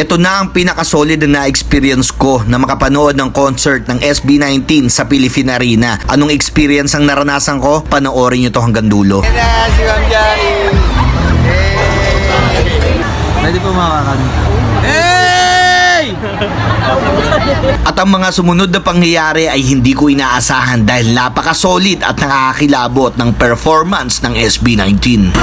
Ito na ang pinaka-solid na experience ko na makapanood ng concert ng SB19 sa Philippine Arena. Anong experience ang naranasan ko? Panoorin nyo to hanggang dulo. Yan na, si Ma'am Jackie. Pwede po makakan. Hey! At ang mga sumunod na pangyayari ay hindi ko inaasahan dahil napaka-solid at nakakakilabot ng performance ng SB19.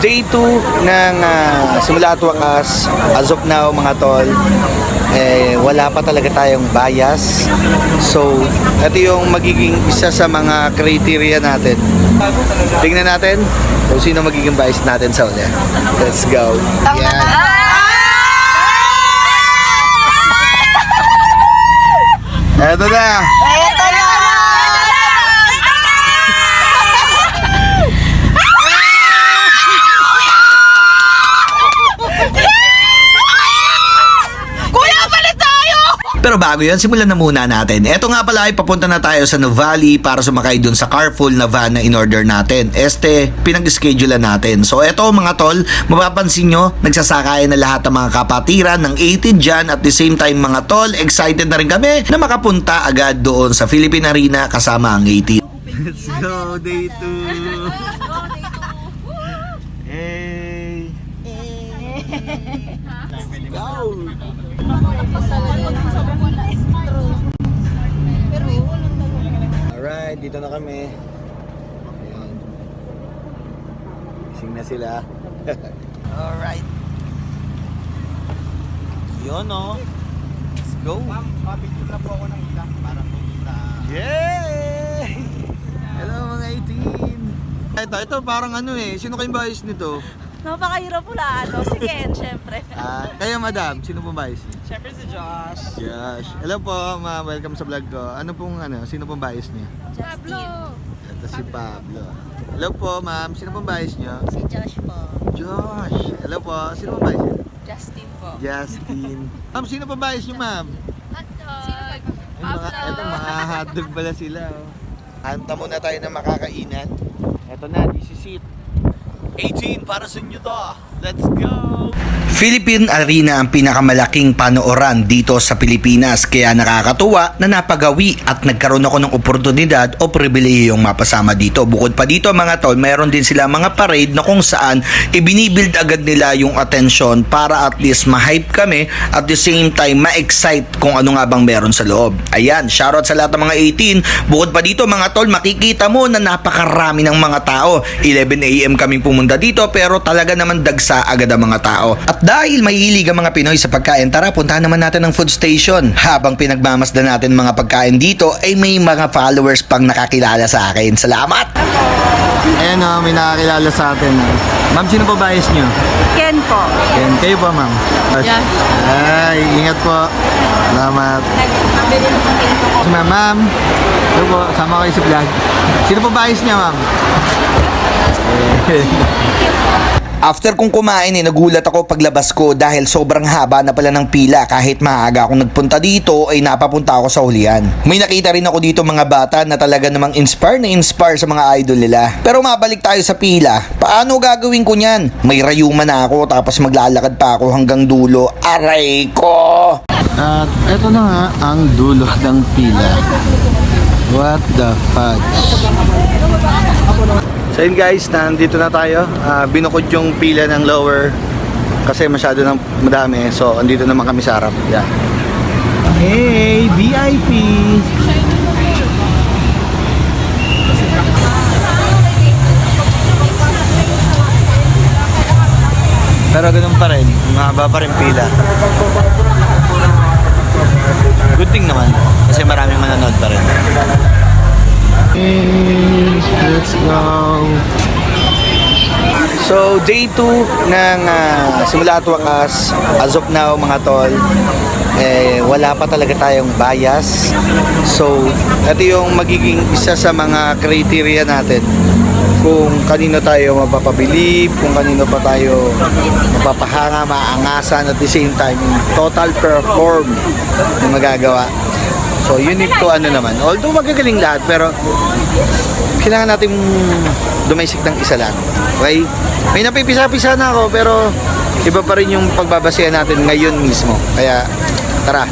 Day 2 ng ah, simula at wakas, as of now mga tol, eh, wala pa talaga tayong bias. So, ito yung magiging isa sa mga criteria natin. Tingnan natin kung sino magiging bias natin sa uli. Let's go. Yan. Eto na. Kuya, Pero bago yan, simulan na muna natin. Eto nga pala ay papunta na tayo sa Nuvali para sumakay dun sa carpool na van na in-order natin. Este, pinag-schedule natin. So eto mga tol, mapapansin nyo, nagsasakay na lahat ng mga kapatiran ng 18 dyan at the same time mga tol, excited na rin kami na makapunta agad doon sa Philippine Arena kasama ang 18. Let's go, day 2. Hey. Let's go. Alright, dito na kami. Ayan. Gising na sila. Alright. Yun oh. Let's go. Ma'am, mapicture lang po ako ng isa para po sa... Yay! Hello mga 18! Ito, ito parang ano eh. Sino kayong bayis nito? Napakahirap pula, ano? Si Ken, syempre. Ah, kayo madam, sino pong bayis? Syempre si Josh. Josh. Hello po, ma'am. Welcome sa vlog ko. Ano pong ano, sino pong bayis niyo? Justin. Ito si Pablo. Hello po, ma'am. Sino pong bayis niyo? Si Josh po. Josh. Hello po. Sino pong bayis niyo? Justin po. Justin. ma'am, sino pong bayis niyo, ma'am? Hotdog. Ay, mga, eto, mga hotdog pala sila. Oh. Anta muna tayo na makakainan. Eto na, this is it. 18 para sa inyo to. Let's go! Philippine Arena ang pinakamalaking panooran dito sa Pilipinas kaya nakakatuwa na napagawi at nagkaroon ako ng oportunidad o pribilehiyong mapasama dito. Bukod pa dito mga tol, mayroon din sila mga parade na kung saan ibinibuild agad nila yung attention para at least ma-hype kami at the same time ma-excite kung ano nga bang meron sa loob. Ayan, shoutout sa lahat ng mga 18. Bukod pa dito mga tol, makikita mo na napakarami ng mga tao. 11am kaming pumunta dito pero talaga naman dagsa agad ang mga tao. At dahil mahilig ang mga Pinoy sa pagkain, tara puntahan naman natin ang food station. Habang pinagmamasdan natin mga pagkain dito, ay may mga followers pang nakakilala sa akin. Salamat! Ayan o, may nakakilala sa atin. oh. Ma'am, sino po bayis niyo? Ken po. Yan, kayo po ma'am. Yan. Ay, ingat po. Salamat. Si ma'am, ma'am. Ito po, sama kayo sa vlog. Sino po bayis niya ma'am? After kong kumain eh, nagulat ako paglabas ko dahil sobrang haba na pala ng pila kahit maaga akong nagpunta dito ay napapunta ako sa hulihan. May nakita rin ako dito mga bata na talaga namang inspire na inspire sa mga idol nila. Pero mabalik tayo sa pila. Paano gagawin ko niyan? May rayuma na ako tapos maglalakad pa ako hanggang dulo. Aray ko! At eto na nga ang dulo ng pila. What the fudge? So yun guys, nandito na tayo. Ah, binukod yung pila ng lower kasi masyado nang madami. So andito naman kami sa harap. Yan. Hey, VIP! Pero ganun pa rin, mahaba pa rin pila. Good thing naman, kasi maraming manonood pa rin. Let's go! So, day 2 ng ah, simula at wakas, as of now mga tol, eh, wala pa talaga tayong bias. So, ito yung magiging isa sa mga criteria natin kung kanino tayo mapapabilib, kung kanino pa tayo mapapahanga, maangasan at the same time, total perform na magagawa. So, unique to ano naman. Although magagaling lahat, pero kailangan natin dumaisik ng isa lang. Okay? May napipisa-pisa na ako, pero iba pa rin yung pagbabasehan natin ngayon mismo. Kaya, tara.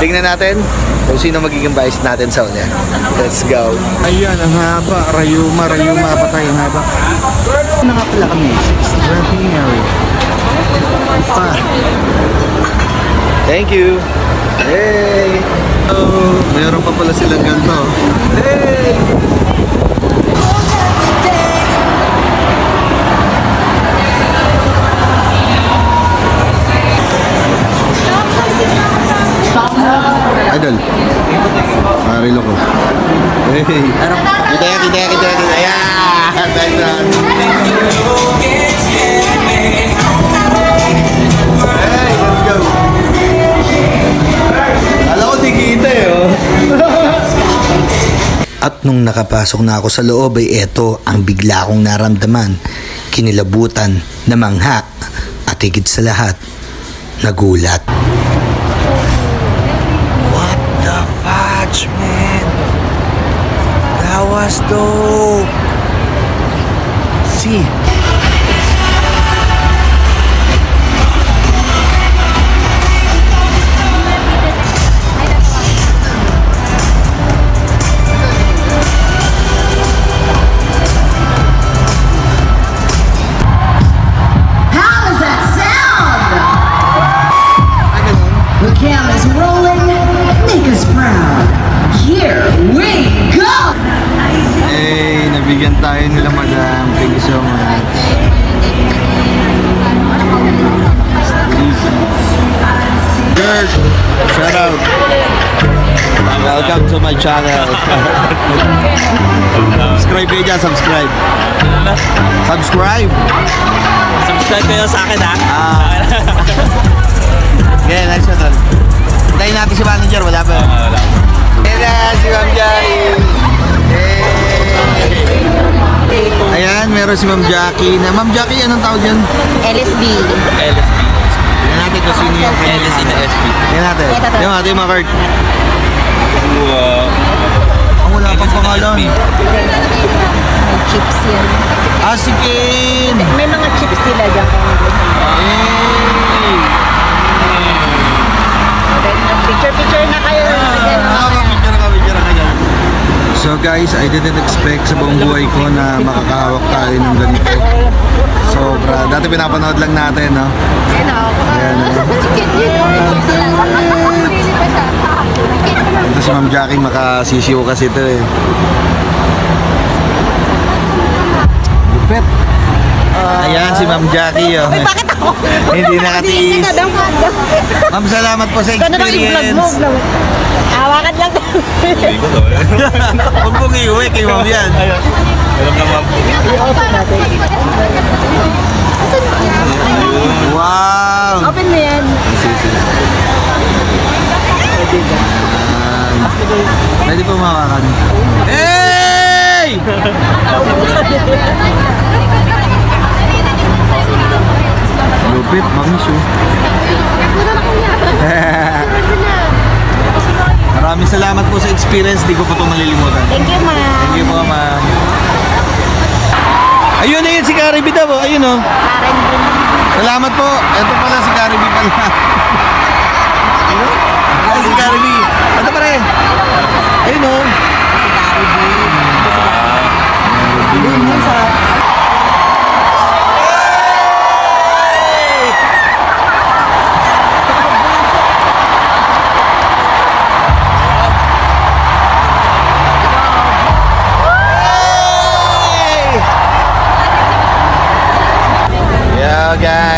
Tingnan natin kung sino magiging bias natin sa uli. Let's go. Ayan, ang haba. Rayuma, Rayuma pa tayo. Ang haba. Nga pala kami? Extraordinary. Pa. Thank you. Hey! Oh, meron pa pala silang ganito. Hey! Idol. Marilo ko. Hey. Kita ya, kita ya, kita ya, kita Nakapasok na ako sa loob ay eto ang bigla kong naramdaman, kinilabutan, namangha, at higit sa lahat, nagulat. What the fudge, man? That was dope! See? Welcome to my channel. subscribe kayo dyan, subscribe. Subscribe. Subscribe kayo sa akin ha. Ah. Okay, nice one. tol. Hintayin natin si manager, wala pa. Ayan na, si Ma'am Jai. Ayan, meron si Ma'am Jackie. Na, Ma'am Jackie, anong tawag yan? LSB. LSP. Tingnan natin kung sino yung kanya. SP. Tingnan natin. Ito, ito. Tingnan natin yung mga card. Wow. Ang wala pang pangalan. May chips yan. Ah, si Ken! May mga chips sila dyan. Hey! Picture-picture na kayo. Ah, picture ka, picture ka dyan. So guys, I didn't expect sa buong buhay ko na makakahawak tayo ng ganito. Sobra. Dati pinapanood lang natin, no? Ayan o. Ayan, oh. Ito si Ma'am Jackie, makasisiw kasi ito eh. Lupit. Ayan si Ma'am Jackie, oh. Bakit ako? Hindi nakatiis. Ma'am, salamat po sa Gano'n lang i-vlog mo. experience. vlog. Hawakan lang. Hindi ko to. Huwag mong iuwi kay Ma'am yan. Alam na ma'am. I-open natin. Wow! Open mo yan. Pwede po mawakan. Hey! Lupit, mamis oh. Maraming salamat po sa experience. Di ko po ito malilimutan. Thank you, ma'am. Thank you po, ma'am. Ayun na yun si Caribe daw. oh. Ayun oh. Salamat po. Ito pala si Caribe pala. Ay, si Caribe. Ito pa rin. Ayun oh. Yo guys.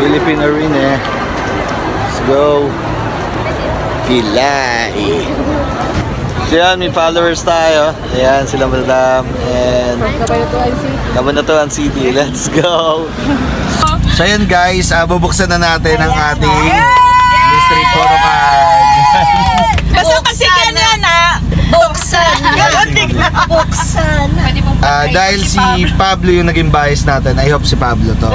Philippine eh. Arena. Let's go. Pilay. So yan, may followers tayo. Ayan, sila madam. And... Kabanatuan City. Let's go. so yan guys, uh, bubuksan na natin ang ating mystery photo card. Basta kasi ganyan na. Buksan. Buksan. Uh, dahil si Pablo yung naging bias natin, I hope si Pablo to.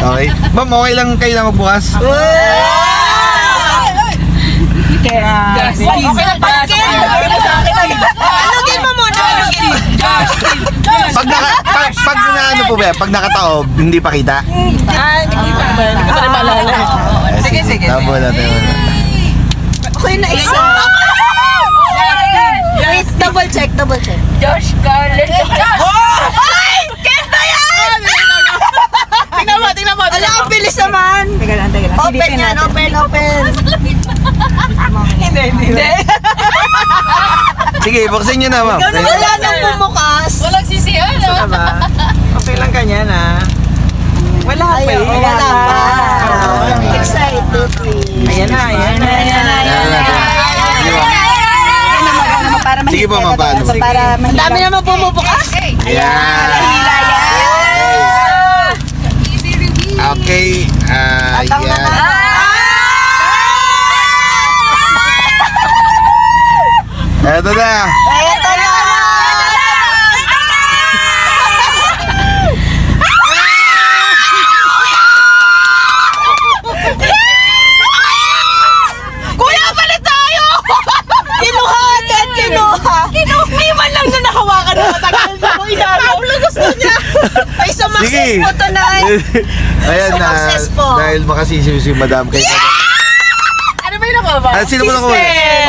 Okay. Ma'am, okay lang kayo na magbukas? Okay na pagkin. Alugin mo muna. Pag naka, pag, pag na ano po ba, pag nakataob, hindi pa kita? Ah, hindi ko na maalala. Sige, sige. Tabo natin. Okay na isa. Wait, double check, double check. Josh Carlin. Ay! Kenta yan! Tingnan mo, tingnan mo. Ala, ang bilis naman. Teka lang, teka lang. Open yan, open, open. Hindi, hindi. Sige, buksan nyo na, ma'am. Wala nang bumukas. Walang sisiyan, no? Okay lang kanya na. Wala pa eh. wala pa. Excited eh. Ayan na, ayan na. Ayan na, ayan na. Sige po, ma'am, paano? Para Ang dami naman bumubukas. Ayan. Eto na. Ito na! Kuya, palit tayo! Kinuha agad, kinuha! Kinuha! Di man lang na nakawakan mo. Tagal na mo inano. Pablo gusto niya. Ay, sumakses Sige. mo tonight. Ayan na. Success po. Dahil makasisiw si Madam kay Ano ba nakuha? Ah, sino mo nakuha?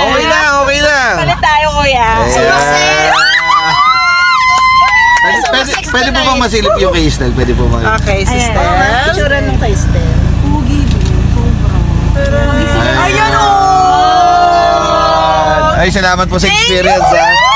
Okay lang, okay lang. Palit tayo, kuya. Sumakses! Pwede, pwede, pwede po bang masilip yung kay Estel? Pwede po bang... Okay, sister. Ayan. Picture nung kay Stel. Ayan o! Ay, salamat po sa experience, ha?